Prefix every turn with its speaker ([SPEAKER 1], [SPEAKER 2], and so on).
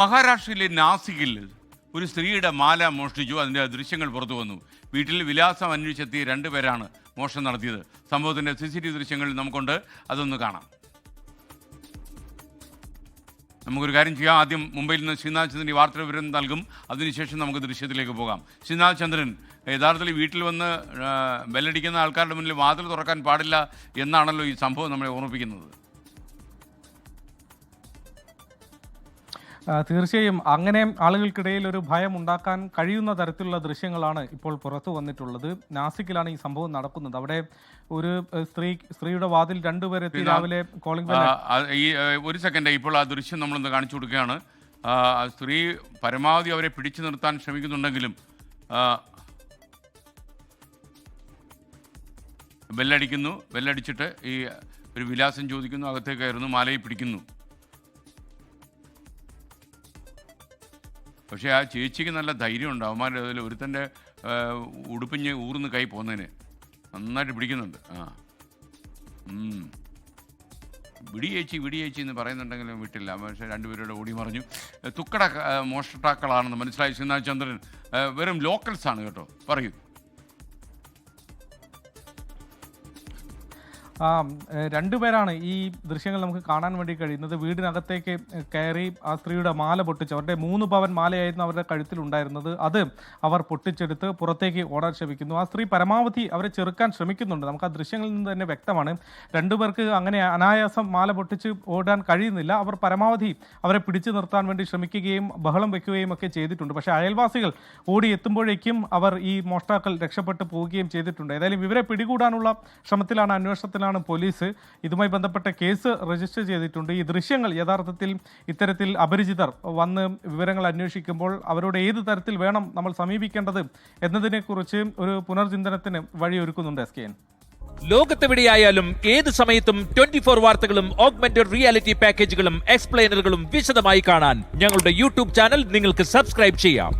[SPEAKER 1] മഹാരാഷ്ട്രയിലെ നാസികിൽ ഒരു സ്ത്രീയുടെ മാല മോഷ്ടിച്ചു. അതിന്റെ ദൃശ്യങ്ങൾ പുറത്തു വന്നു. വീട്ടിൽ വിലാസം അന്വേഷിച്ചെത്തിയ രണ്ടുപേരാണ് മോഷണം നടത്തിയത്. സംഭവത്തിന്റെ സി സി ടി വി ദൃശ്യങ്ങൾ നമുക്കുണ്ട്. അതൊന്ന് കാണാം. നമുക്കൊരു കാര്യം ചെയ്യാം. ആദ്യം മുംബൈയിൽ നിന്ന് ശ്രീനാഥ് ചന്ദ്രൻ വാർത്ത വിവരം നൽകും. അതിനുശേഷം നമുക്ക് ദൃശ്യത്തിലേക്ക് പോകാം. ശ്രീനാഥ് ചന്ദ്രൻ യഥാർത്ഥത്തിൽ വീട്ടിൽ വന്ന് ബെല്ലടിക്കുന്ന ആൾക്കാരുടെ മുന്നിൽ വാതിൽ തുറക്കാൻ പാടില്ല എന്നാണല്ലോ ഈ സംഭവം നമ്മളെ ഓർമ്മിപ്പിക്കുന്നത്.
[SPEAKER 2] തീർച്ചയായും അങ്ങനെ ആളുകൾക്കിടയിൽ ഒരു ഭയം ഉണ്ടാക്കാൻ കഴിയുന്ന തരത്തിലുള്ള ദൃശ്യങ്ങളാണ് ഇപ്പോൾ പുറത്തു വന്നിട്ടുള്ളത്. നാസിക്കിലാണ് ഈ സംഭവം നടക്കുന്നത്. അവിടെ ഒരു സ്ത്രീ സ്ത്രീയുടെ വാതിൽ
[SPEAKER 1] രണ്ടുപേരെ
[SPEAKER 2] രാവിലെ കോളിംഗ്
[SPEAKER 1] ഈ ഒരു സെക്കൻഡ് ഇപ്പോൾ ആ ദൃശ്യം നമ്മളൊന്ന് കാണിച്ചു കൊടുക്കുകയാണ്. സ്ത്രീ പരമാവധി അവരെ പിടിച്ചു നിർത്താൻ ശ്രമിക്കുന്നുണ്ടെങ്കിലും ബെല്ലടിക്കുന്നു ബെല്ലടിച്ചിട്ട് ഈ ഒരു വിലാസം ചോദിക്കുന്നു. അകത്തേക്ക് കയറുന്നു മാലയിൽ പിടിക്കുന്നു. പക്ഷേ ആ ചേച്ചിക്ക് നല്ല ധൈര്യമുണ്ട് അവന്മാരുടെ അതിൽ ഒരുത്തന്റെ ഉടുപ്പിഞ്ഞ് ഊർന്ന് കൈ പോകുന്നതിന് നന്നായിട്ട് പിടിക്കുന്നുണ്ട്. ആ. വിടിയേച്ചി വിടിയേച്ചി എന്ന് പറയുന്നുണ്ടെങ്കിലും വിട്ടില്ല. പക്ഷേ രണ്ടുപേരോട് ഓടി മറിഞ്ഞു. തുക്കട മോഷ്ടാക്കളാണെന്ന് മനസ്സിലായി ശ്രീനാഥ് ചന്ദ്രൻ. വെറും ലോക്കൽസ് ആണ് കേട്ടോ. പറയൂ.
[SPEAKER 2] രണ്ടുപേരാണ് ഈ ദൃശ്യങ്ങൾ നമുക്ക് കാണാൻ വേണ്ടി കഴിയുന്നത്. വീടിനകത്തേക്ക് കയറി ആ സ്ത്രീയുടെ മാല പൊട്ടിച്ച് അവരുടെ മൂന്ന് പവൻ മാലയായിരുന്നു അവരുടെ കഴുത്തിൽ ഉണ്ടായിരുന്നത്. അത് അവർ പൊട്ടിച്ചെടുത്ത് പുറത്തേക്ക് ഓടാൻ ശ്രമിക്കുന്നു. ആ സ്ത്രീ പരമാവധി അവരെ ചെറുക്കാൻ ശ്രമിക്കുന്നുണ്ട്. നമുക്ക് ആ ദൃശ്യങ്ങളിൽ നിന്ന് തന്നെ വ്യക്തമാണ്. രണ്ടുപേർക്ക് അങ്ങനെ അനായാസം മാല പൊട്ടിച്ച് ഓടാൻ കഴിയുന്നില്ല. അവർ പരമാവധി അവരെ പിടിച്ചു നിർത്താൻ വേണ്ടി ശ്രമിക്കുകയും ബഹളം വെക്കുകയും ഒക്കെ ചെയ്തിട്ടുണ്ട്. പക്ഷേ അയൽവാസികൾ ഓടി എത്തുമ്പോഴേക്കും അവർ ഈ മോഷ്ടാക്കൾ രക്ഷപ്പെട്ടു പോവുകയും ചെയ്തിട്ടുണ്ട്. ഏതായാലും ഇവരെ പിടികൂടാനുള്ള ശ്രമത്തിലാണ് അന്വേഷണത്തിലാണ് പോലീസ് ഇതുമായി ബന്ധപ്പെട്ട കേസ് രജിസ്റ്റർ ചെയ്തിട്ടുണ്ട്. ഈ ദൃശ്യങ്ങൾ യഥാർത്ഥത്തിൽ ഇത്തരത്തിൽ അപരിചിതർ വന്ന് വിവരങ്ങൾ അന്വേഷിക്കുമ്പോൾ അവരോട് ഏത് തരത്തിൽ വേണം നമ്മൾ സമീപിക്കേണ്ടത് എന്നതിനെക്കുറിച്ച് ഒരു പുനർചിന്തനത്തിന് വഴിയൊരുക്കുന്നുണ്ട് എസ് കെ എൻ.
[SPEAKER 3] ലോകത്തെവിടെയായാലും ഏത് സമയത്തും ട്വന്റി ഫോർ വാർത്തകളും ഓഗ്മെന്റഡ് റിയാലിറ്റി പാക്കേജുകളും എക്സ്പ്ലെയിനറുകളും വിശദമായി കാണാൻ ഞങ്ങളുടെ യൂട്യൂബ് ചാനൽ നിങ്ങൾക്ക് സബ്സ്ക്രൈബ് ചെയ്യാം.